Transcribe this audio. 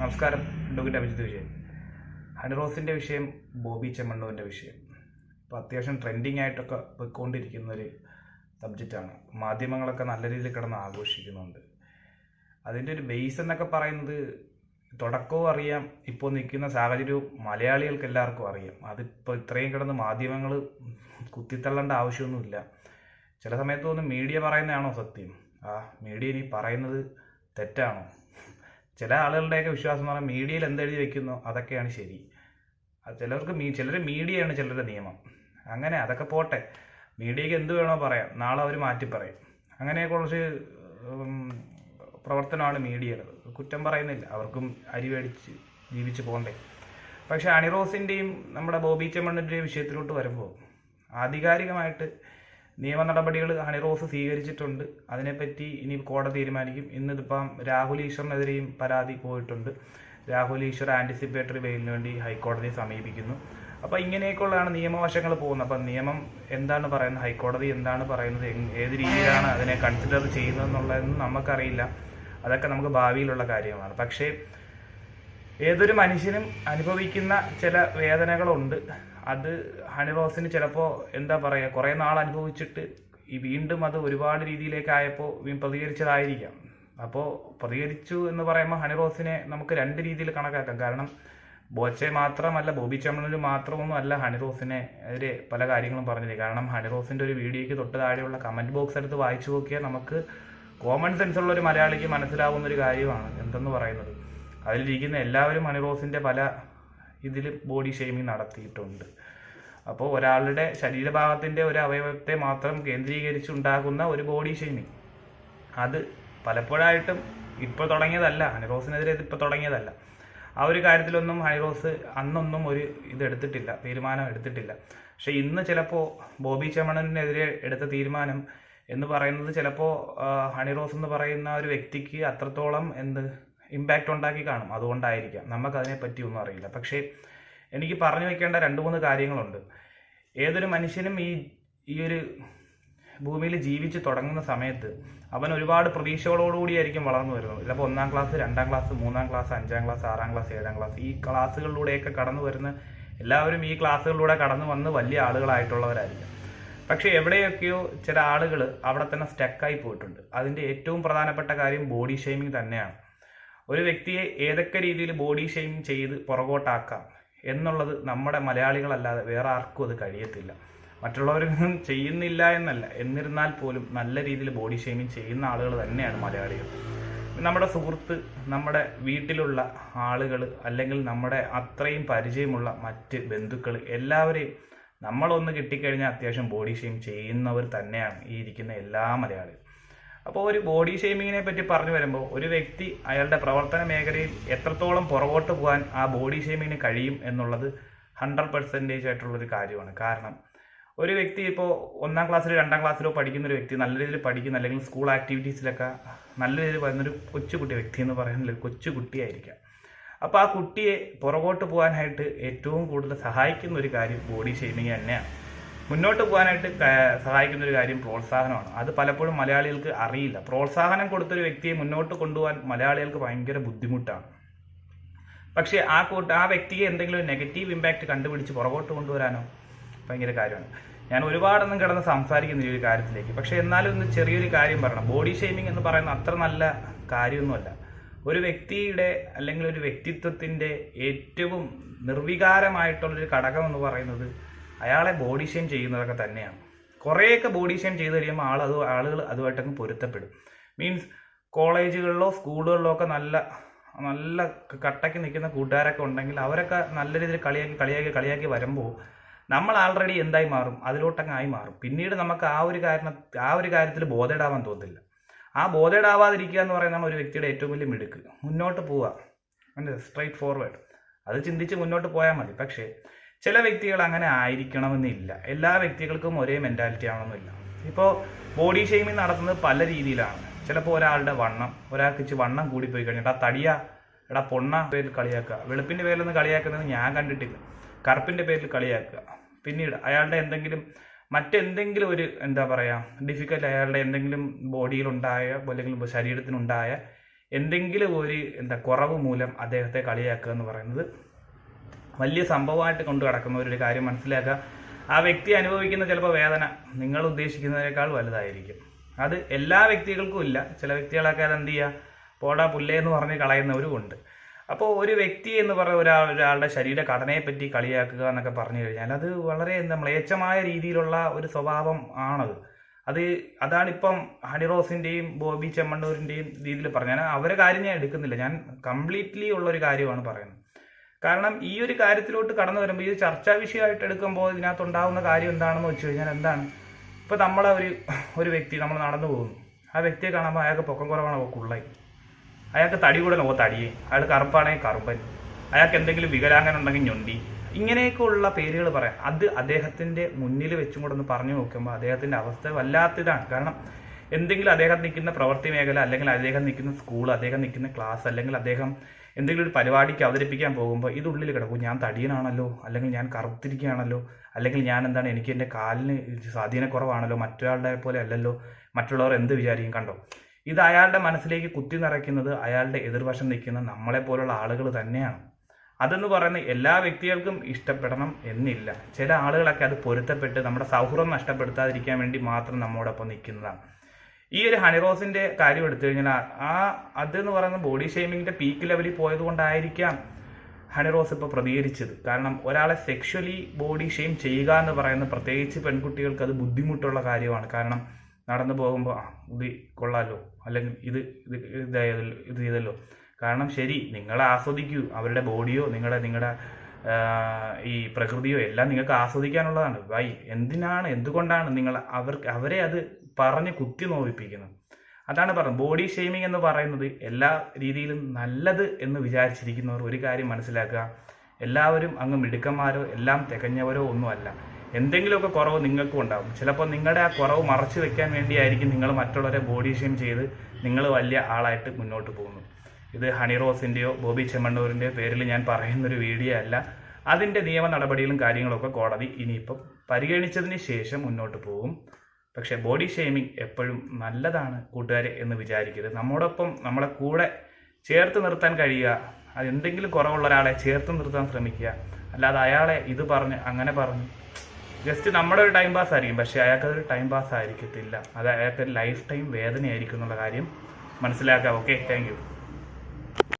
നമസ്കാരം. ഡോക്ടർ അഭിജിത്ത് വിജയൻ. ഹണിറോസിന്റെ വിഷയം ബോബി ചെമ്മണ്ണുവിന്റെ വിഷയം. ഇപ്പോൾ അത്യാവശ്യം ട്രെൻഡിങ് ആയിട്ടൊക്കെ പോയിക്കൊണ്ടിരിക്കുന്ന ഒരു സബ്ജക്റ്റാണ് മാധ്യമങ്ങളൊക്കെ നല്ല രീതിയിൽ കിടന്ന് ആഘോഷിക്കുന്നുണ്ട്. അതിന്റെ ഒരു ബേസ് എന്നൊക്കെ പറയുന്നത് തുടക്കവും അറിയാം ഇപ്പോൾ നിൽക്കുന്ന സാഹചര്യവും മലയാളികൾക്ക് എല്ലാവർക്കും അറിയാം. അതിപ്പോൾ ഇത്രയും കിടന്ന് മാധ്യമങ്ങൾ കുത്തിത്തള്ളേണ്ട ആവശ്യമൊന്നുമില്ല. ചില സമയത്ത് മീഡിയ പറയുന്നതാണോ സത്യം? ആ മീഡിയ ഇനി പറയുന്നത് തെറ്റാണോ? ചില ആളുകളുടെയൊക്കെ വിശ്വാസം എന്ന് പറഞ്ഞാൽ മീഡിയയിൽ എന്തെഴുതി വെക്കുന്നു അതൊക്കെയാണ് ശരി. ചിലർക്ക് മീ ചിലർ മീഡിയയാണ് ചിലരുടെ നിയമം. അങ്ങനെ അതൊക്കെ പോട്ടെ. മീഡിയയ്ക്ക് എന്ത് വേണോ പറയാം. നാളെ അവർ മാറ്റി പറയും. അങ്ങനെ കുറച്ച് പ്രവർത്തനമാണ് മീഡിയയുടെ കുറ്റം പറയുന്നില്ല. അവർക്കും അരി മേടിച്ച് ജീവിച്ച് പോകണ്ടേ പക്ഷെ അണിറോസിന്റെയും നമ്മുടെ ബോബി ചെമ്മണ്ണിന്റെയും വിഷയത്തിലോട്ട് വരുമ്പോൾ ആധികാരികമായിട്ട് നിയമ നടപടികൾ ഹണിറോസ് സ്വീകരിച്ചിട്ടുണ്ട്. അതിനെപ്പറ്റി ഇനി കോടതി തീരുമാനിക്കും. ഇന്നിതിപ്പം രാഹുൽ ഈശ്വറിനെതിരെയും പരാതി പോയിട്ടുണ്ട്. രാഹുൽ ഈശ്വർ ആന്റിസിപ്പേറ്ററി ബെയിലിന് വേണ്ടി ഹൈക്കോടതിയെ സമീപിക്കുന്നു. അപ്പോൾ ഇങ്ങനെയൊക്കെയുള്ളതാണ് നിയമവശങ്ങൾ പോകുന്നത്. അപ്പം നിയമം എന്താണ് പറയുന്നത്? ഹൈക്കോടതി എന്താണ് പറയുന്നത്? ഏത് രീതിയിലാണ് അതിനെ കൺസിഡർ ചെയ്യുന്നത് എന്നുള്ളതെന്നും നമുക്കറിയില്ല. അതൊക്കെ നമുക്ക് ഭാവിയിലുള്ള കാര്യമാണ്. പക്ഷേ ഏതൊരു മനുഷ്യനും അനുഭവിക്കുന്ന ചില വേദനകളുണ്ട്. അത് ഹണിറോസിന് ചിലപ്പോൾ എന്താ പറയുക കുറേ നാൾ അനുഭവിച്ചിട്ട് ഈ വീണ്ടും അത് ഒരുപാട് രീതിയിലേക്കായപ്പോൾ പ്രതികരിച്ചതായിരിക്കാം. അപ്പോൾ പ്രതികരിച്ചു എന്ന് പറയുമ്പോൾ ഹണിറോസിനെ നമുക്ക് രണ്ട് രീതിയിൽ കണക്കാക്കാം. കാരണം ബോച്ചെ മാത്രമല്ല ബോബി ചമ്മണിന് മാത്രമൊന്നും അല്ല ഹണിറോസിനെ എതിരെ പല കാര്യങ്ങളും പറഞ്ഞില്ല കാരണം ഹണിറോസിന്റെ ഒരു വീഡിയോയ്ക്ക് തൊട്ട് താഴെയുള്ള കമന്റ് ബോക്സ് എടുത്ത് വായിച്ചു നോക്കിയാൽ നമുക്ക് കോമൺ സെൻസ് ഉള്ള ഒരു മലയാളിക്ക് മനസ്സിലാവുന്ന ഒരു കാര്യമാണ് എന്തെന്ന് പറയുന്നത്. അതിലിരിക്കുന്ന എല്ലാവരും ഹണിറോസിന്റെ പല ഇതിൽ ബോഡി ഷെയ്മിങ് നടത്തിയിട്ടുണ്ട്. അപ്പോൾ ഒരാളുടെ ശരീരഭാഗത്തിന്റെ ഒരു അവയവത്തെ മാത്രം കേന്ദ്രീകരിച്ചുണ്ടാകുന്ന ഒരു ബോഡി ഷെയ്മിങ് അത് പലപ്പോഴായിട്ടും ഇപ്പോൾ തുടങ്ങിയതല്ല. ഹണിറോസിനെതിരെ ഇത് ഇപ്പോൾ തുടങ്ങിയതല്ല. ആ ഒരു കാര്യത്തിലൊന്നും ഹൈറോസ് അന്നൊന്നും ഒരു ഇതെടുത്തിട്ടില്ല തീരുമാനം എടുത്തിട്ടില്ല. പക്ഷേ ഇന്ന് ചിലപ്പോൾ ബോബി ചമണനെതിരെ എടുത്ത തീരുമാനം എന്ന് പറയുന്നത് ചിലപ്പോൾ ഹണിറോസ് എന്ന് പറയുന്ന ഒരു വ്യക്തിക്ക് അത്രത്തോളം എന്ത് ഇമ്പാക്റ്റ് ഉണ്ടാക്കി കാണും. അതുകൊണ്ടായിരിക്കാം. നമുക്ക് അതിനെപ്പറ്റി ഒന്നും അറിയില്ല. പക്ഷേ എനിക്ക് പറഞ്ഞു വെക്കേണ്ട രണ്ട് മൂന്ന് കാര്യങ്ങളുണ്ട്. ഏതൊരു മനുഷ്യനും ഈ ഈ ഒരു ഭൂമിയിൽ ജീവിച്ച് തുടങ്ങുന്ന സമയത്ത് അവൻ ഒരുപാട് പ്രതീക്ഷകളോടുകൂടിയായിരിക്കും വളർന്നു വരുന്നത്. ചിലപ്പോൾ ഒന്നാം ക്ലാസ് രണ്ടാം ക്ലാസ് മൂന്നാം ക്ലാസ് അഞ്ചാം ക്ലാസ് ആറാം ക്ലാസ് ഏഴാം ക്ലാസ് ഈ ക്ലാസ്സുകളിലൂടെയൊക്കെ കടന്നു വരുന്ന എല്ലാവരും ഈ ക്ലാസ്സുകളിലൂടെ കടന്നു വന്ന് വലിയ ആളുകളായിട്ടുള്ളവരായിരിക്കും. പക്ഷേ എവിടെയൊക്കെയോ ചില ആളുകൾ അവിടെ തന്നെ സ്റ്റക്കായി പോയിട്ടുണ്ട്. അതിന്റെ ഏറ്റവും പ്രധാനപ്പെട്ട കാര്യം ബോഡി ഷെയ്മിങ് തന്നെയാണ്. ഒരു വ്യക്തിയെ ഏതൊക്കെ രീതിയിൽ ബോഡി ഷെയിം ചെയ്ത് പുറകോട്ടാക്കാം എന്നുള്ളത് നമ്മുടെ മലയാളികളല്ലാതെ വേറെ ആർക്കും അത് കഴിയത്തില്ല. മറ്റുള്ളവരൊന്നും ചെയ്യുന്നില്ല എന്നല്ല. എന്നിരുന്നാൽ പോലും നല്ല രീതിയിൽ ബോഡി ഷെയിമിങ് ചെയ്യുന്ന ആളുകൾ തന്നെയാണ് മലയാളികൾ. നമ്മുടെ സുഹൃത്ത് നമ്മുടെ വീട്ടിലുള്ള ആളുകൾ അല്ലെങ്കിൽ നമ്മുടെ അത്രയും പരിചയമുള്ള മറ്റ് ബന്ധുക്കൾ എല്ലാവരെയും നമ്മളൊന്ന് കിട്ടിക്കഴിഞ്ഞാൽ അത്യാവശ്യം ബോഡി ഷെയിം ചെയ്യുന്നവർ തന്നെയാണ് ഈ ഇരിക്കുന്ന എല്ലാ മലയാളികളും. അപ്പോൾ ഒരു ബോഡി ഷെയ്മിങ്ങിനെ പറ്റി പറഞ്ഞു വരുമ്പോൾ ഒരു വ്യക്തി അയാളുടെ പ്രവർത്തന മേഖലയിൽ എത്രത്തോളം പുറകോട്ട് പോകാൻ ആ ബോഡി ഷെയ്മിങ്ങിന് കഴിയും എന്നുള്ളത് ഹൺഡ്രഡ് പെർസെന്റേജ് ആയിട്ടുള്ളൊരു കാര്യമാണ്. കാരണം ഒരു വ്യക്തി ഇപ്പോൾ ഒന്നാം ക്ലാസ്സിലോ രണ്ടാം ക്ലാസ്സിലോ പഠിക്കുന്ന ഒരു വ്യക്തി നല്ല രീതിയിൽ പഠിക്കുന്ന അല്ലെങ്കിൽ സ്കൂൾ ആക്ടിവിറ്റീസിലൊക്കെ നല്ല രീതിയിൽ വരുന്നൊരു കൊച്ചുകുട്ടി വ്യക്തി എന്ന് പറയുന്നത് ഒരു കൊച്ചു കുട്ടിയായിരിക്കാം അപ്പോൾ ആ കുട്ടിയെ പുറകോട്ട് പോകാനായിട്ട് ഏറ്റവും കൂടുതൽ സഹായിക്കുന്ന ഒരു കാര്യം ബോഡി ഷെയ്മിങ് തന്നെയാണ്. മുന്നോട്ട് പോകാനായിട്ട് സഹായിക്കുന്ന ഒരു കാര്യം പ്രോത്സാഹനമാണ്. അത് പലപ്പോഴും മലയാളികൾക്ക് അറിയില്ല. പ്രോത്സാഹനം കൊടുത്തൊരു വ്യക്തിയെ മുന്നോട്ട് കൊണ്ടുപോകാൻ മലയാളികൾക്ക് ഭയങ്കര ബുദ്ധിമുട്ടാണ്. പക്ഷേ ആ കൂട്ട് ആ വ്യക്തിയെ എന്തെങ്കിലും നെഗറ്റീവ് ഇമ്പാക്റ്റ് കണ്ടുപിടിച്ച് പുറകോട്ട് കൊണ്ടുവരാനോ ഭയങ്കര കാര്യമാണ്. ഞാൻ ഒരുപാടൊന്നും കിടന്ന് സംസാരിക്കുന്ന ഈ ഒരു കാര്യത്തിലേക്ക്. പക്ഷേ എന്നാലും ഒന്ന് ചെറിയൊരു കാര്യം പറയണം. ബോഡി ഷെയ്മിങ് എന്ന് പറയുന്ന അത്ര നല്ല കാര്യമൊന്നുമല്ല. ഒരു വ്യക്തിയുടെ അല്ലെങ്കിൽ ഒരു വ്യക്തിത്വത്തിന്റെ ഏറ്റവും നിർവികാരമായിട്ടുള്ളൊരു ഘടകം എന്ന് പറയുന്നത് അയാളെ ബോഡി ഷെയിം ചെയ്യുന്നതൊക്കെ തന്നെയാണ്. കുറേയൊക്കെ ബോഡി ഷെയിം ചെയ്ത് കഴിയുമ്പോൾ ആൾ അത് ആളുകൾ അതുമായിട്ടങ്ങ് പൊരുത്തപ്പെടും. മീൻസ് കോളേജുകളിലോ സ്കൂളുകളിലോ ഒക്കെ നല്ല നല്ല കട്ടയ്ക്ക് നിൽക്കുന്ന കൂട്ടുകാരൊക്കെ ഉണ്ടെങ്കിൽ അവരൊക്കെ നല്ല രീതിയിൽ കളിയാക്കി കളിയാക്കി കളിയാക്കി വരുമ്പോൾ നമ്മൾ ആൾറെഡി എന്തായി മാറും? അതിലോട്ടങ്ങ് ആയി മാറും. പിന്നീട് നമുക്ക് ആ ഒരു കാരണം ആ ഒരു കാര്യത്തിൽ ബോധേടാവാൻ തോന്നില്ല. ആ ബോധേടാവാതിരിക്കുക എന്ന് പറയുന്നതാണ് ഒരു വ്യക്തിയുടെ ഏറ്റവും വലിയ മിടുക്ക്. മുന്നോട്ട് പോവുക. സ്ട്രൈറ്റ് ഫോർവേഡ് അത് ചിന്തിച്ച് മുന്നോട്ട് പോയാൽ മതി. പക്ഷേ ചില വ്യക്തികൾ അങ്ങനെ ആയിരിക്കണമെന്നില്ല. എല്ലാ വ്യക്തികൾക്കും ഒരേ മെന്റാലിറ്റി ആവണമെന്നില്ല. ഇപ്പോൾ ബോഡി ഷെയ്മിങ് നടത്തുന്നത് പല രീതിയിലാണ്. ചിലപ്പോൾ ഒരാളുടെ വണ്ണം ഒരാൾക്ക് ഇച്ചിരി വണ്ണം കൂടിപ്പോയി കഴിഞ്ഞിട്ട് ആ തടിയ എടാ പൊണ്ണ പേരിൽ കളിയാക്കുക. വെളുപ്പിന്റെ പേരിലൊന്നും കളിയാക്കുന്നത് ഞാൻ കണ്ടിട്ടില്ല. കറുപ്പിന്റെ പേരിൽ കളിയാക്കുക. പിന്നീട് അയാളുടെ എന്തെങ്കിലും മറ്റെന്തെങ്കിലും ഒരു എന്താ പറയാ ഡിഫിക്കൽട്ട് അയാളുടെ എന്തെങ്കിലും ബോഡിയിലുണ്ടായ അല്ലെങ്കിൽ ശരീരത്തിനുണ്ടായ എന്തെങ്കിലും ഒരു എന്താ കുറവ് മൂലം അദ്ദേഹത്തെ കളിയാക്കുക എന്ന് പറയുന്നത് വലിയ സംഭവമായിട്ട് കൊണ്ടു കിടക്കുന്ന ഒരു കാര്യം മനസ്സിലാക്കുക. ആ വ്യക്തി അനുഭവിക്കുന്ന ചിലപ്പോൾ വേദന നിങ്ങൾ ഉദ്ദേശിക്കുന്നതിനേക്കാൾ വലുതായിരിക്കും. അത് എല്ലാ വ്യക്തികൾക്കും ഇല്ല. ചില വ്യക്തികളൊക്കെ അത് എന്ത് ചെയ്യുക? പോടാ പുല്ലേ എന്ന് പറഞ്ഞ് കളയുന്നവരും ഉണ്ട്. അപ്പോൾ ഒരു വ്യക്തി എന്ന് പറയുന്ന ഒരാൾ ഒരാളുടെ ശരീര ഘടനയെപ്പറ്റി കളിയാക്കുക എന്നൊക്കെ പറഞ്ഞു കഴിഞ്ഞാൽ അത് വളരെ എന്താ മ്ലേച്ഛമായ രീതിയിലുള്ള ഒരു സ്വഭാവം ആണത്. അത് അതാണിപ്പം ഹണിറോസിന്റെയും ബോബി ചെമ്മണ്ണൂരിന്റെയും രീതിയിൽ പറഞ്ഞാൽ അവരെ കാര്യം ഞാൻ എടുക്കുന്നില്ല. ഞാൻ കംപ്ലീറ്റ്ലി ഉള്ളൊരു കാര്യമാണ് പറയുന്നത്. കാരണം ഈ ഒരു കാര്യത്തിലോട്ട് കടന്നു വരുമ്പോൾ ഈ ചർച്ചാ വിഷയമായിട്ട് എടുക്കുമ്പോൾ ഇതിനകത്തുണ്ടാവുന്ന കാര്യം എന്താണെന്ന് വെച്ച് കഴിഞ്ഞാൽ എന്താണ്? ഇപ്പൊ നമ്മളെ ഒരു ഒരു വ്യക്തി നമ്മൾ നടന്നു പോകുന്നു. ആ വ്യക്തിയെ കാണുമ്പോൾ അയാൾക്ക് പൊക്കം കുറവാണ് കുള്ളായി അയാൾക്ക് തടി കൂടെ ഓ തടിയെ അയാൾ കറുപ്പാണെങ്കിൽ കറുപ്പൻ. അയാൾക്ക് എന്തെങ്കിലും വികലാംഗൻ ഉണ്ടെങ്കിൽ ഞൊണ്ടി. ഇങ്ങനെയൊക്കെയുള്ള പേരുകൾ പറയാം. അത് അദ്ദേഹത്തിന്റെ മുന്നിൽ വെച്ചും കൂടെ ഒന്ന് പറഞ്ഞു നോക്കുമ്പോൾ അദ്ദേഹത്തിന്റെ അവസ്ഥ വല്ലാത്തതാണ്. കാരണം എന്തെങ്കിലും അദ്ദേഹം നിൽക്കുന്ന പ്രവൃത്തി മേഖല അല്ലെങ്കിൽ അദ്ദേഹം നിൽക്കുന്ന സ്കൂൾ അദ്ദേഹം നിൽക്കുന്ന ക്ലാസ് അല്ലെങ്കിൽ അദ്ദേഹം എന്തെങ്കിലും ഒരു പരിപാടിക്ക് അവതരിപ്പിക്കാൻ പോകുമ്പോൾ ഇത് ഉള്ളിൽ കിടക്കും. ഞാൻ തടിയനാണല്ലോ അല്ലെങ്കിൽ ഞാൻ കറുത്തിരിക്കുകയാണല്ലോ അല്ലെങ്കിൽ ഞാൻ എന്താണ് എനിക്ക് എന്റെ കാലിന് സ്വാധീനക്കുറവാണല്ലോ മറ്റൊരാളുടെ പോലെ അല്ലല്ലോ മറ്റുള്ളവർ എന്ത് വിചാരിക്കും കണ്ടോ? ഇത് അയാളുടെ മനസ്സിലേക്ക് കുത്തി നിറയ്ക്കുന്നത് അയാളുടെ എതിർവശം നിൽക്കുന്ന നമ്മളെ പോലുള്ള ആളുകൾ തന്നെയാണ്. അതെന്ന് പറയുന്ന എല്ലാ വ്യക്തികൾക്കും ഇഷ്ടപ്പെടണം എന്നില്ല. ചില ആളുകളൊക്കെ അത് പൊരുത്തപ്പെട്ട് നമ്മുടെ സൗഹൃദം നഷ്ടപ്പെടുത്താതിരിക്കാൻ വേണ്ടി മാത്രം നമ്മോടൊപ്പം നിൽക്കുന്നതാണ്. ഈ ഒരു ഹണിറോസിന്റെ കാര്യം എടുത്തു കഴിഞ്ഞാൽ ആ- അത് എന്ന് പറയുന്ന ബോഡി ഷെയ്മിങ്ങിന്റെ പീക്ക് ലെവലിൽ പോയത് കൊണ്ടായിരിക്കാം ഹണിറോസ് ഇപ്പോൾ പ്രതികരിച്ചത്. കാരണം ഒരാളെ സെക്ഷലി ബോഡി ഷെയിം ചെയ്യുക എന്ന് പറയുന്ന പ്രത്യേകിച്ച് പെൺകുട്ടികൾക്ക് അത് ബുദ്ധിമുട്ടുള്ള കാര്യമാണ്. കാരണം നടന്നു പോകുമ്പോൾ ആ ഇത് കൊള്ളാലോ അല്ലെങ്കിൽ ഇത് ഇത് ഇതായതല്ലോ ഇത് ചെയ്തല്ലോ. കാരണം ശരി നിങ്ങളെ ആസ്വദിക്കൂ അവരുടെ ബോഡിയോ നിങ്ങളുടെ നിങ്ങളുടെ ഈ പ്രകൃതിയോ എല്ലാം നിങ്ങൾക്ക് ആസ്വദിക്കാനുള്ളതാണ്. വൈ എന്തിനാണ് എന്തുകൊണ്ടാണ് നിങ്ങൾ അവർക്ക് അവരെ അത് പറഞ്ഞ് കുത്തി നോവിപ്പിക്കുന്നത് അതാണ് പറഞ്ഞത്. ബോഡി ഷെയ്മിങ് എന്ന് പറയുന്നത് എല്ലാ രീതിയിലും നല്ലത് എന്ന് വിചാരിച്ചിരിക്കുന്നവർ ഒരു കാര്യം മനസ്സിലാക്കുക. എല്ലാവരും അങ്ങ് മിടുക്കന്മാരോ എല്ലാം തികഞ്ഞവരോ ഒന്നുമല്ല. എന്തെങ്കിലുമൊക്കെ കുറവ് നിങ്ങൾക്കും ഉണ്ടാകും ചിലപ്പോൾ നിങ്ങളുടെ ആ കുറവ് മറച്ചു വെക്കാൻ വേണ്ടിയായിരിക്കും നിങ്ങൾ മറ്റുള്ളവരെ ബോഡി ഷെയിം ചെയ്ത് നിങ്ങൾ വലിയ ആളായിട്ട് മുന്നോട്ട് പോകുന്നു ഇത് ഹണി റോസിന്റെയോ ബോബി ചെമ്മണ്ണൂരിന്റെയോ പേരിൽ ഞാൻ പറയുന്നൊരു വീഡിയോ അല്ല. അതിന്റെ നിയമ നടപടികളും കാര്യങ്ങളൊക്കെ കോടതി ഇനിയിപ്പം പരിഗണിച്ചതിന് ശേഷം മുന്നോട്ട് പോകും. പക്ഷെ ബോഡി ഷെയ്മിങ് എപ്പോഴും നല്ലതാണ് കൂട്ടുകാരെ എന്ന് വിചാരിക്കരുത്. നമ്മോടൊപ്പം നമ്മളെ കൂടെ ചേർത്ത് നിർത്താൻ കഴിയുക അത് എന്തെങ്കിലും കുറവുള്ള ഒരാളെ ചേർത്ത് നിർത്താൻ ശ്രമിക്കുക അല്ലാതെ അയാളെ ഇത് പറഞ്ഞ് അങ്ങനെ പറഞ്ഞ് ജസ്റ്റ് നമ്മുടെ ഒരു ടൈം പാസ് ആയിരിക്കും. പക്ഷെ അയാൾക്കതൊരു ടൈം പാസ് ആയിരിക്കത്തില്ല. അത് അയാൾക്ക് ലൈഫ് ടൈം വേദനയായിരിക്കും എന്നുള്ള കാര്യം മനസ്സിലാക്കാം. Okay thank